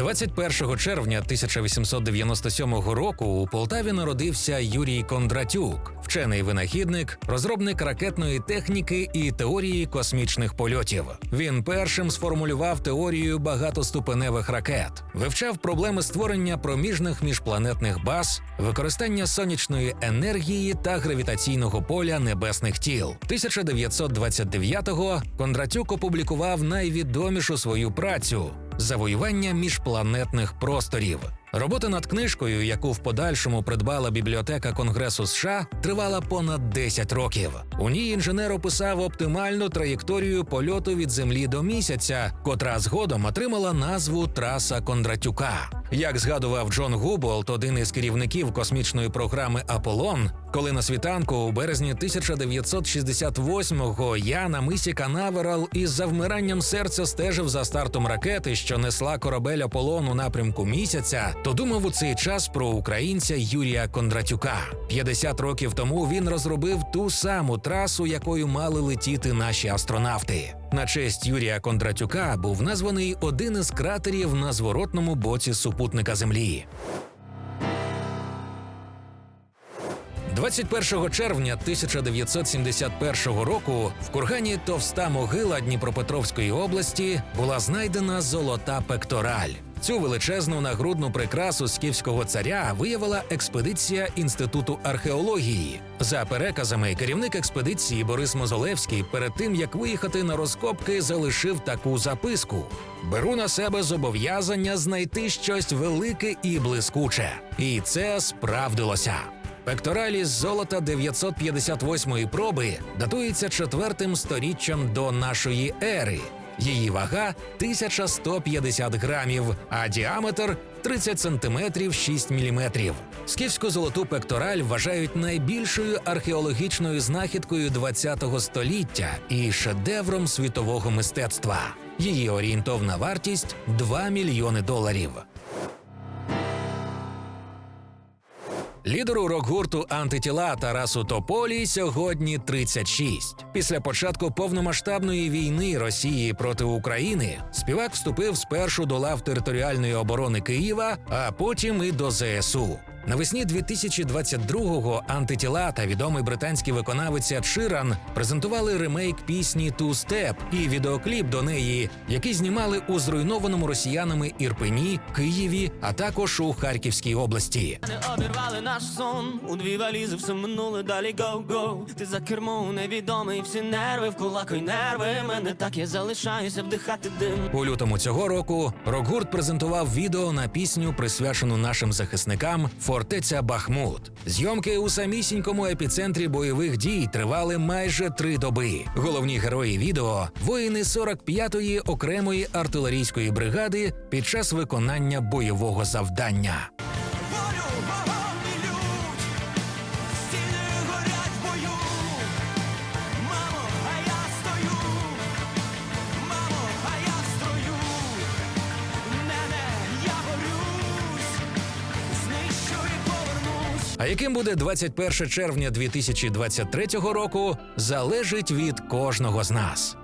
21 червня 1897 року у Полтаві народився Юрій Кондратюк, вчений винахідник, розробник ракетної техніки і теорії космічних польотів. Він першим сформулював теорію багатоступеневих ракет, вивчав проблеми створення проміжних міжпланетних баз, використання сонячної енергії та гравітаційного поля небесних тіл. 1929-го Кондратюк опублікував найвідомішу свою працю завоювання міжпланетних просторів. Робота над книжкою, яку в подальшому придбала бібліотека Конгресу США, тривала понад 10 років. У ній інженер описав оптимальну траєкторію польоту від Землі до місяця, котра згодом отримала назву Траса Кондратюка. Як згадував Джон Губолт, один із керівників космічної програми Аполлон, коли на світанку у березні 1968-го я на мисі Канаверал із завмиранням серця стежив за стартом ракети, що несла корабель Аполлон у напрямку місяця, то думав у цей час про українця Юрія Кондратюка. 50 років тому він розробив ту саму трасу, якою мали летіти наші астронавти. На честь Юрія Кондратюка був названий один із кратерів на зворотному боці супутника Землі. 21 червня 1971 року в кургані Товста могила Дніпропетровської області була знайдена золота пектораль. Цю величезну нагрудну прикрасу скіфського царя виявила експедиція інституту археології. За переказами, керівник експедиції Борис Мозолевський перед тим як виїхати на розкопки, залишив таку записку: беру на себе зобов'язання знайти щось велике і блискуче. І це справдилося. Пекторалі з золота 958-ї проби датується четвертим сторіччям до нашої ери. Її вага 1150 грамів, а діаметр 30 сантиметрів 6 міліметрів. Скіфську золоту пектораль вважають найбільшою археологічною знахідкою ХХ століття і шедевром світового мистецтва. Її орієнтовна вартість 2 мільйони доларів. Лідеру рок-гурту антитіла Тарасу Тополі сьогодні 36. Після початку повномасштабної війни Росії проти України співак вступив спершу до лав територіальної оборони Києва, а потім і до ЗСУ. Навесні 2022-го антитіла та відомий британський виконавець Ширан презентували ремейк пісні «Two Step» і відеокліп до неї, який знімали у зруйнованому росіянами Ірпені, Києві, а також у Харківській області. Не обірвали наш сон у дві валізи, все минуле далі гоу-гоу Ти за кермо невідомий, всі нерви в кулаку й нерви. Мене так я залишаюся вдихати дим. У лютому цього року рок-гурт презентував відео на пісню, присвячену нашим захисникам Фортеця Бахмут. Зйомки у самісінькому епіцентрі бойових дій тривали майже три доби. Головні герої відео воїни 45-ї окремої артилерійської бригади під час виконання бойового завдання. А яким буде 21 червня 2023 року, залежить від кожного з нас.